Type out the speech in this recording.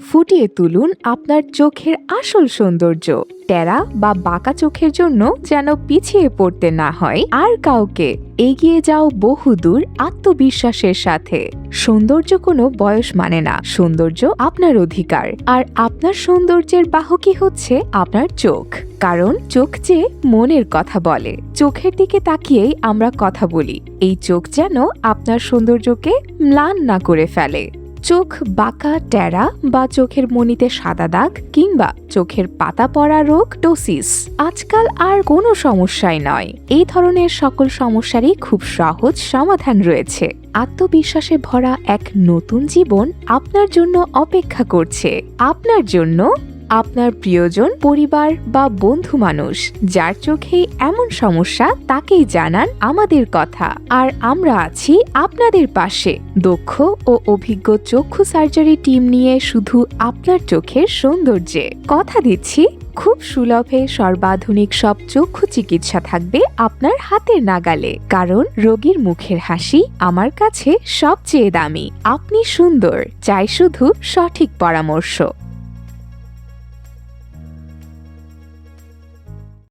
ফুটিয়ে তুলুন আপনার চোখের আসল সৌন্দর্য। টেরা বা বাঁকা চোখের জন্য যেন পিছিয়ে পড়তে না হয়। আর কাউকে এগিয়ে যাও বহুদূর আত্মবিশ্বাসের সাথে। সৌন্দর্য কোনো বয়স মানে না। সৌন্দর্য আপনার অধিকার। আর আপনার সৌন্দর্যের বাহকই হচ্ছে আপনার চোখ। কারণ চোখ যে মনের কথা বলে। চোখের দিকে তাকিয়েই আমরা কথা বলি। এই চোখ যেন আপনার সৌন্দর্যকে ম্লান না করে ফেলে। চোখ বাঁকা ট্যারা বা চোখের মনিতে সাদা দাগ কিংবা চোখের পাতা পড়া রোগ টোসিস আজকাল আর কোনো সমস্যাই নয়। এই ধরনের সকল সমস্যারই খুব সহজ সমাধান রয়েছে। আত্মবিশ্বাসে ভরা এক নতুন জীবন আপনার জন্য অপেক্ষা করছে। আপনার জন্য আপনার প্রিয়জন, পরিবার বা বন্ধু মানুষ, যার চোখেই এমন সমস্যা তাকেই জানান আমাদের কথা। আর আমরা আছি আপনাদের পাশে। দক্ষ ও অভিজ্ঞ চক্ষু সার্জারি টিম নিয়ে শুধু আপনার চোখের সৌন্দর্যে। কথা দিচ্ছি, খুব সুলভে সর্বাধুনিক সব চক্ষু চিকিৎসা থাকবে আপনার হাতের নাগালে। কারণ রোগীর মুখের হাসি আমার কাছে সবচেয়ে দামি। আপনি সুন্দর, চাই শুধু সঠিক পরামর্শ।